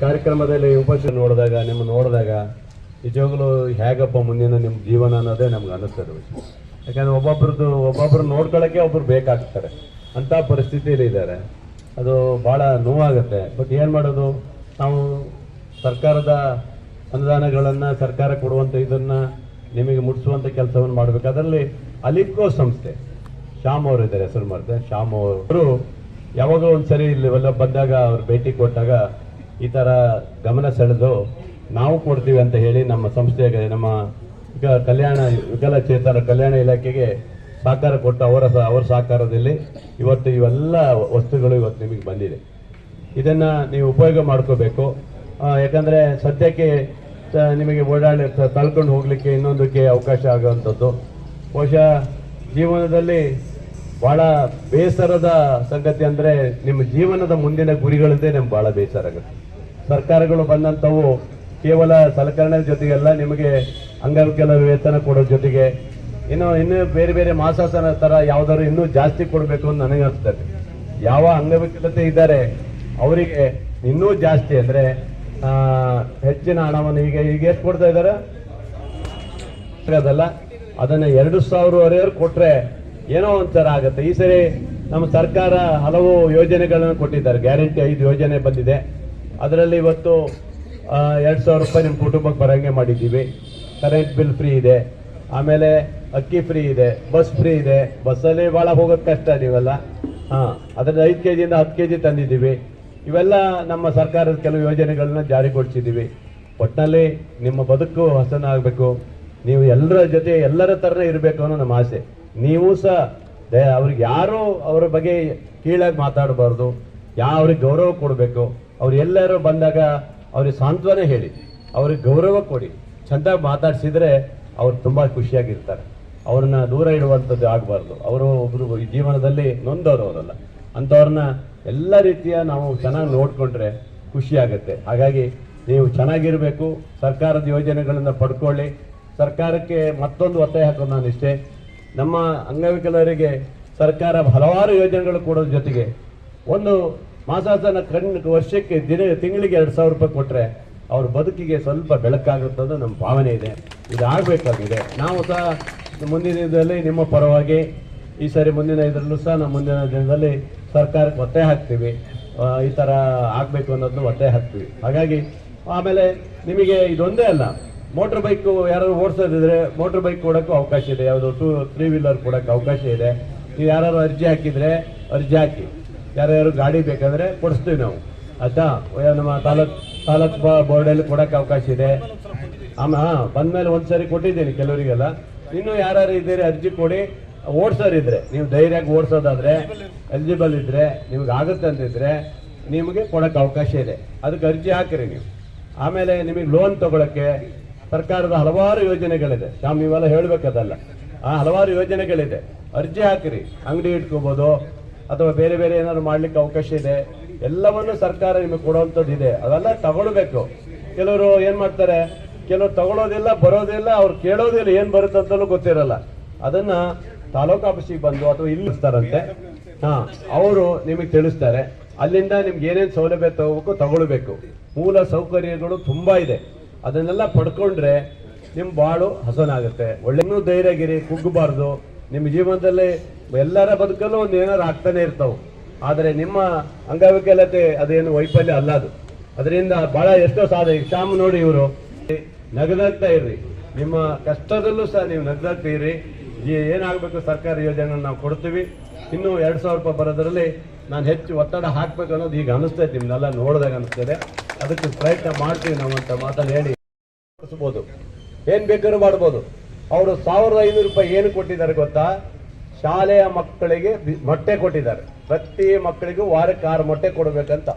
ಕಾರ್ಯಕ್ರಮದಲ್ಲಿ ಉಪಸ್ಥಿತಿ ನೋಡಿದಾಗ, ನಿಮ್ಮ ನೋಡಿದಾಗ ನಿಜವಾಗ್ಲೂ ಹೇಗಪ್ಪ ಮುಂದಿನ ನಿಮ್ಮ ಜೀವನ ಅನ್ನೋದೇ ನಮ್ಗೆ ಅನ್ನಿಸ್ತದೆ ಯಾಕಂದ್ರೆ ಒಬ್ಬೊಬ್ರದ್ದು, ಒಬ್ಬೊಬ್ರು ನೋಡ್ಕೊಳ್ಳೋಕೆ ಒಬ್ರು ಬೇಕಾಗ್ತಾರೆ. ಅಂತ ಪರಿಸ್ಥಿತಿಯಲ್ಲಿ ಇದ್ದಾರೆ. ಅದು ಭಾಳ ನೋವಾಗುತ್ತೆ. ಬಟ್ ಏನು ಮಾಡೋದು? ನಾವು ಸರ್ಕಾರದ ಅನುದಾನಗಳನ್ನು, ಸರ್ಕಾರ ಕೊಡುವಂಥ ಇದನ್ನು ನಿಮಗೆ ಮುಟ್ಟಿಸುವಂಥ ಕೆಲಸವನ್ನು ಮಾಡಬೇಕು. ಅದರಲ್ಲಿ ಅಲಿಪ್ಕೋ ಸಂಸ್ಥೆ, ಶ್ಯಾಮ್ ಅವರು ಇದ್ದಾರೆ, ಹೆಸರು ಮಾಡಿದೆ. ಶ್ಯಾಮ್ ಅವರು ಯಾವಾಗಲೂ ಒಂದು ಸರಿ ಇಲ್ಲಿ ಬಂದಾಗ ಅವ್ರು ಭೇಟಿ ಕೊಟ್ಟಾಗ ಈ ಥರ ಗಮನ ಸೆಳೆದು ನಾವು ಕೊಡ್ತೀವಿ ಅಂತ ಹೇಳಿ ನಮ್ಮ ಸಂಸ್ಥೆಗೆ, ನಮ್ಮ ಕಲ್ಯಾಣ ವಿಕಲಚೇತರ ಕಲ್ಯಾಣ ಇಲಾಖೆಗೆ ಸಹಕಾರ ಕೊಟ್ಟು ಅವರ ಅವರ ಸಹಕಾರದಲ್ಲಿ ಇವತ್ತು ಇವೆಲ್ಲ ವಸ್ತುಗಳು ಇವತ್ತು ನಿಮಗೆ ಬಂದಿದೆ. ಇದನ್ನ ನೀವು ಉಪಯೋಗ ಮಾಡ್ಕೋಬೇಕು. ಯಾಕಂದ್ರೆ ಸದ್ಯಕ್ಕೆ ನಿಮಗೆ ಓಡಾಡಿ ತಳ್ಕೊಂಡು ಹೋಗಲಿಕ್ಕೆ ಇನ್ನೊಂದಕ್ಕೆ ಅವಕಾಶ ಆಗುವಂಥದ್ದು. ಬಹುಶಃ ಜೀವನದಲ್ಲಿ ಬಹಳ ಬೇಸರದ ಸಂಗತಿ ಅಂದ್ರೆ ನಿಮ್ಮ ಜೀವನದ ಮುಂದಿನ ಗುರಿಗಳದ್ದೇ ನಿಮ್ಗೆ ಬಹಳ ಬೇಸರ ಆಗುತ್ತೆ ಸರ್ಕಾರಗಳು ಬಂದಂಥವು ಕೇವಲ ಸಲಕರಣೆ ಜೊತೆಗೆಲ್ಲ ನಿಮಗೆ ಅಂಗವಿಕಲ ವೇತನ ಕೊಡೋ ಜೊತೆಗೆ ಇನ್ನು ಇನ್ನು ಬೇರೆ ಬೇರೆ ಮಾಸಾಸನ ತರ ಯಾವ್ದಾದ್ರು ಇನ್ನೂ ಜಾಸ್ತಿ ಕೊಡಬೇಕು ಅಂತ ನನಗೆ ಅನಿಸ್ತದೆ. ಯಾವ ಅಂಗವಿಕಲತೆ ಇದ್ದಾರೆ ಅವರಿಗೆ ಇನ್ನೂ ಜಾಸ್ತಿ ಅಂದ್ರೆ ಹೆಚ್ಚಿನ ಹಣವನ್ನು ಈಗ ಈಗ ಎಷ್ಟು ಕೊಡ್ತಾ ಇದ್ದಾರೆ ಅದನ್ನ ಎರಡು ಸಾವಿರವರೆಗೂ ಕೊಟ್ರೆ ಏನೋ ಒಂಥರ ಆಗುತ್ತೆ ಈ ಸರಿ ನಮ್ಮ ಸರ್ಕಾರ ಹಲವು ಯೋಜನೆಗಳನ್ನು ಕೊಟ್ಟಿದ್ದಾರೆ. ಗ್ಯಾರಂಟಿ ಐದು ಯೋಜನೆ ಬಂದಿದೆ. ಅದರಲ್ಲಿ ಇವತ್ತು ಎರಡು ಸಾವಿರ ರೂಪಾಯಿ ನಿಮ್ಮ ಕುಟುಂಬಕ್ಕೆ ಬರಂಗೆ ಮಾಡಿದ್ದೀವಿ. ಕರೆಂಟ್ ಬಿಲ್ ಫ್ರೀ ಇದೆ. ಆಮೇಲೆ ಅಕ್ಕಿ ಫ್ರೀ ಇದೆ. ಬಸ್ ಫ್ರೀ ಇದೆ. ಬಸ್ಸಲ್ಲಿ ಭಾಳ ಹೋಗೋದು ಕಷ್ಟ ನೀವೆಲ್ಲ. ಹಾಂ, ಅದರಲ್ಲಿ ಐದು ಕೆ ಜಿಯಿಂದ ಹತ್ತು ಕೆ ಜಿ ತಂದಿದ್ದೀವಿ. ಇವೆಲ್ಲ ನಮ್ಮ ಸರ್ಕಾರದ ಕೆಲವು ಯೋಜನೆಗಳನ್ನ ಜಾರಿಗೊಳಿಸಿದ್ದೀವಿ. ಒಟ್ಟಿನಲ್ಲಿ ನಿಮ್ಮ ಬದುಕು ಹಸನ ಆಗಬೇಕು ನೀವು ಎಲ್ಲರ ಜೊತೆ ಎಲ್ಲರ ಥರನೇ ಇರಬೇಕು ಅನ್ನೋ ನಮ್ಮ ಆಸೆ. ನೀವು ಸಹ ಅವ್ರಿಗೆ ಯಾರು ಅವರ ಬಗ್ಗೆ ಕೀಳಾಗಿ ಮಾತಾಡಬಾರ್ದು. ಯಾವ ಅವ್ರಿಗೆ ಗೌರವ ಕೊಡಬೇಕು. ಅವ್ರು ಎಲ್ಲರೂ ಬಂದಾಗ ಅವ್ರಿಗೆ ಸಾಂತ್ವನ ಹೇಳಿ. ಅವ್ರಿಗೆ ಗೌರವ ಕೊಡಿ. ಚೆಂದಾಗಿ ಮಾತಾಡಿಸಿದ್ರೆ ಅವ್ರು ತುಂಬ ಖುಷಿಯಾಗಿರ್ತಾರೆ. ಅವ್ರನ್ನ ದೂರ ಇಡುವಂಥದ್ದು ಆಗಬಾರ್ದು. ಅವರು ಒಬ್ಬರು ಜೀವನದಲ್ಲಿ ನೊಂದವರು ಅವರಲ್ಲ. ಅಂಥವ್ರನ್ನ ಎಲ್ಲ ರೀತಿಯ ನಾವು ಚೆನ್ನಾಗಿ ನೋಡಿಕೊಂಡ್ರೆ ಖುಷಿ ಆಗುತ್ತೆ ಹಾಗಾಗಿ ನೀವು ಚೆನ್ನಾಗಿರಬೇಕು. ಸರ್ಕಾರದ ಯೋಜನೆಗಳನ್ನು ಪಡ್ಕೊಳ್ಳಿ. ಸರ್ಕಾರಕ್ಕೆ ಮತ್ತೊಂದು ಒತ್ತಾಯ ಹಾಕೋದು ನಾನು ಇಷ್ಟೇ. ನಮ್ಮ ಅಂಗವಿಕಲರಿಗೆ ಸರ್ಕಾರ ಹಲವಾರು ಯೋಜನೆಗಳು ಕೊಡೋದ್ರ ಜೊತೆಗೆ ಒಂದು ಮಾಸಾಸನ ಕಣ್ಣು ವರ್ಷಕ್ಕೆ ದಿನ, ತಿಂಗಳಿಗೆ ಎರಡು ಸಾವಿರ ರೂಪಾಯಿ ಕೊಟ್ಟರೆ ಅವ್ರ ಬದುಕಿಗೆ ಸ್ವಲ್ಪ ಬೆಳಕಾಗುತ್ತದೆ ನಮ್ಮ ಭಾವನೆ ಇದೆ. ಇದು ಆಗಬೇಕಾಗಿದೆ ನಾವು ಸಹ ಮುಂದಿನ ದಿನದಲ್ಲಿ ನಿಮ್ಮ ಪರವಾಗಿ ಈ ಸಾರಿ ಮುಂದಿನ ಇದರಲ್ಲೂ ಸಹ ನಮ್ಮ ಮುಂದಿನ ದಿನದಲ್ಲಿ ಸರ್ಕಾರಕ್ಕೆ ಒತ್ತಾಯ ಹಾಕ್ತೀವಿ. ಈ ಥರ ಆಗಬೇಕು ಅನ್ನೋದನ್ನು ಒತ್ತಾಯ ಹಾಕ್ತೀವಿ. ಹಾಗಾಗಿ ಆಮೇಲೆ ನಿಮಗೆ ಇದೊಂದೇ ಅಲ್ಲ. ಮೋಟ್ರ್ ಬೈಕ್ ಯಾರು ಓಡಿಸೋದಿದ್ರೆ ಮೋಟ್ರ್ ಬೈಕ್ ಕೊಡೋಕ್ಕೂ ಅವಕಾಶ ಇದೆ. ಯಾವುದು ಟೂ ತ್ರೀ ವೀಲರ್ ಕೊಡೋಕ್ಕೆ ಅವಕಾಶ ಇದೆ. ನೀವು ಯಾರು ಅರ್ಜಿ ಹಾಕಿದ್ರೆ ಅರ್ಜಿ ಹಾಕಿ. ಯಾರ್ಯಾರು ಗಾಡಿ ಬೇಕಾದರೆ ಕೊಡಿಸ್ತೀವಿ ನಾವು. ಆಯ್ತಾ? ನಮ್ಮ ತಾಲೂಕ್ ತಾಲೂಕ್ ಬೋರ್ಡಲ್ಲಿ ಕೊಡೋಕ್ಕೆ ಅವಕಾಶ ಇದೆ. ಆಮೇಲೆ ಹಾಂ ಒಂದು ಸಾರಿ ಕೊಟ್ಟಿದ್ದೀನಿ ಕೆಲವರಿಗೆಲ್ಲ. ಇನ್ನು ಯಾರ್ಯಾರು ಇದ್ದೀರಿ, ಅರ್ಜಿ ಕೊಡಿ. ಓಡಿಸೋರಿದ್ರೆ ನೀವು ಧೈರ್ಯವಾಗಿ ಓಡಿಸೋದಾದ್ರೆ ಎಲಿಜಿಬಲ್ ಇದ್ದರೆ ನಿಮ್ಗೆ ಆಗುತ್ತೆ ಅಂತಿದ್ರೆ ನಿಮಗೆ ಕೊಡೋಕ್ಕೆ ಅವಕಾಶ ಇದೆ. ಅದಕ್ಕೆ ಅರ್ಜಿ ಹಾಕಿರಿ ನೀವು. ಆಮೇಲೆ ನಿಮಗೆ ಲೋನ್ ತಗೊಳಕ್ಕೆ ಸರ್ಕಾರದ ಹಲವಾರು ಯೋಜನೆಗಳಿದೆ. ಶ್ಯಾಮ್ ನೀವೆಲ್ಲ ಹೇಳಬೇಕದಲ್ಲ. ಆ ಹಲವಾರು ಯೋಜನೆಗಳಿದೆ. ಅರ್ಜಿ ಹಾಕಿರಿ. ಅಂಗಡಿ ಇಟ್ಕೋಬೋದು, ಅಥವಾ ಬೇರೆ ಬೇರೆ ಏನಾದ್ರು ಮಾಡ್ಲಿಕ್ಕೆ ಅವಕಾಶ ಇದೆ. ಎಲ್ಲವನ್ನು ಸರ್ಕಾರ ನಿಮಗೆ ಕೊಡುವಂಥದ್ದು ಇದೆ. ಅವೆಲ್ಲ ತಗೊಳ್ಬೇಕು. ಕೆಲವರು ಏನು ಮಾಡ್ತಾರೆ? ಕೆಲವರು ತಗೊಳ್ಳೋದಿಲ್ಲ, ಬರೋದಿಲ್ಲ, ಅವ್ರು ಕೇಳೋದಿಲ್ಲ ಏನು ಬರುತ್ತೆ ಅಂತಲೂ ಗೊತ್ತಿರಲ್ಲ. ಅದನ್ನ ತಾಲೂಕು ಆಫೀಸಿಗೆ ಬಂದು ಅಥವಾ ಇಲ್ಲಿಸ್ತಾರಂತೆ ಹಾ, ಅವರು ನಿಮಗೆ ತಿಳಿಸ್ತಾರೆ. ಅಲ್ಲಿಂದ ನಿಮ್ಗೆ ಏನೇನು ಸೌಲಭ್ಯ ತಗೋಬೇಕು, ತಗೊಳ್ಬೇಕು. ಮೂಲ ಸೌಕರ್ಯಗಳು ತುಂಬಾ ಇದೆ. ಅದನ್ನೆಲ್ಲ ಪಡ್ಕೊಂಡ್ರೆ ನಿಮ್ ಬಾಳು ಹಸನಾಗುತ್ತೆ. ಒಳ್ಳೆ ಇನ್ನೂ ಧೈರ್ಯಗಿರಿ ಕುಗ್ಗಬಾರ್ದು. ನಿಮ್ಮ ಜೀವನದಲ್ಲಿ ಎಲ್ಲರ ಬದುಕಲ್ಲೂ ಒಂದು ಏನಾರು ಆಗ್ತಾನೆ ಇರ್ತಾವೆ. ಆದರೆ ನಿಮ್ಮ ಅಂಗವಿಕಲತೆ ಅದೇನು ವೈಫಲ್ಯ ಅಲ್ಲ ಅದು. ಅದರಿಂದ ಬಹಳ ಎಷ್ಟೋ ಸಾಧ, ಈಗ ಶ್ಯಾಮ್ ನೋಡಿ ಇವರು. ನಗದಾಗ್ತಾ ಇರ್ರಿ. ನಿಮ್ಮ ಕಷ್ಟದಲ್ಲೂ ಸಹ ನೀವು ನಗದಾಗ್ತಾ ಇರ್ರಿ. ಏನಾಗಬೇಕು ಸರ್ಕಾರಿ ಯೋಜನೆ ನಾವು ಕೊಡ್ತೀವಿ. ಇನ್ನು ಎರಡು ಸಾವಿರ ರೂಪಾಯಿ ಬರೋದ್ರಲ್ಲಿ ನಾನು ಹೆಚ್ಚು ಒತ್ತಡ ಹಾಕ್ಬೇಕು ಅನ್ನೋದು ಈಗ ಅನಿಸ್ತೈತೆ ನಿಮ್ಮನ್ನೆಲ್ಲ ನೋಡಿದಾಗ ಅನಿಸ್ತದೆ. ಅದಕ್ಕೆ ಪ್ರಯತ್ನ ಮಾಡ್ತೀವಿ ನಾವು ಅಂತ ಮಾತನ್ನು ಹೇಳಿ. ಮಾಡಿಸ್ಬೋದು ಏನ್ ಬೇಕಾದ್ರೂ ಮಾಡ್ಬೋದು. ಅವರು ಸಾವಿರದ ಐನೂರು ರೂಪಾಯಿ ಏನು ಕೊಟ್ಟಿದ್ದಾರೆ ಗೊತ್ತಾ? ಶಾಲೆಯ ಮಕ್ಕಳಿಗೆ ಮೊಟ್ಟೆ ಕೊಟ್ಟಿದ್ದಾರೆ. ಪ್ರತಿ ಮಕ್ಕಳಿಗೂ ವಾರಕ್ಕೆ ಆರು ಮೊಟ್ಟೆ ಕೊಡಬೇಕಂತ.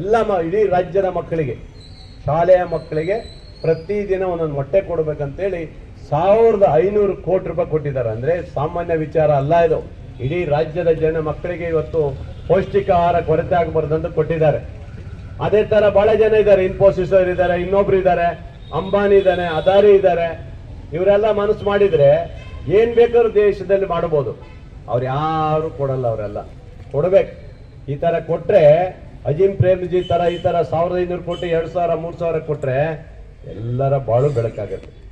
ಎಲ್ಲ ಇಡೀ ರಾಜ್ಯದ ಮಕ್ಕಳಿಗೆ, ಶಾಲೆಯ ಮಕ್ಕಳಿಗೆ ಪ್ರತಿದಿನ ಒಂದೊಂದು ಮೊಟ್ಟೆ ಕೊಡಬೇಕಂತೇಳಿ ಸಾವಿರದ ಐನೂರು ಕೋಟಿ ರೂಪಾಯಿ ಕೊಟ್ಟಿದ್ದಾರೆ. ಅಂದ್ರೆ ಸಾಮಾನ್ಯ ವಿಚಾರ ಅಲ್ಲ ಇದು. ಇಡೀ ರಾಜ್ಯದ ಜನ ಮಕ್ಕಳಿಗೆ ಇವತ್ತು ಪೌಷ್ಟಿಕ ಆಹಾರ ಕೊರತೆ ಆಗಬಾರ್ದು ಕೊಟ್ಟಿದ್ದಾರೆ. ಅದೇ ತರ ಬಹಳ ಜನ ಇದ್ದಾರೆ ಇನ್ಫೋಸಿಸ್ ಇದ್ದಾರೆ, ಇನ್ನೊಬ್ರು ಇದ್ದಾರೆ, ಅಂಬಾನಿ ಇದ್ದಾನೆ ಅದಾರಿ ಇದ್ದಾರೆ. ಇವರೆಲ್ಲ ಮನಸ್ಸು ಮಾಡಿದ್ರೆ ಏನ್ ಬೇಕಾದ್ರೂ ದೇಶದಲ್ಲಿ ಮಾಡಬಹುದು. ಅವ್ರು ಯಾರು ಕೊಡಲ್ಲ ಅವರೆಲ್ಲ. ಕೊಡ್ಬೇಕು. ಈ ತರ ಕೊಟ್ರೆ ಅಜಿಮ್ ಪ್ರೇಮ್ಜಿ ತರ, ಈ ತರ ಸಾವಿರದ ಐನೂರು ಕೋಟಿ, ಎರಡು ಸಾವಿರ, ಮೂರು ಸಾವಿರ ಕೊಟ್ರೆ ಎಲ್ಲರ ಬಾಳು ಬೆಳಕಾಗತ್ತೆ.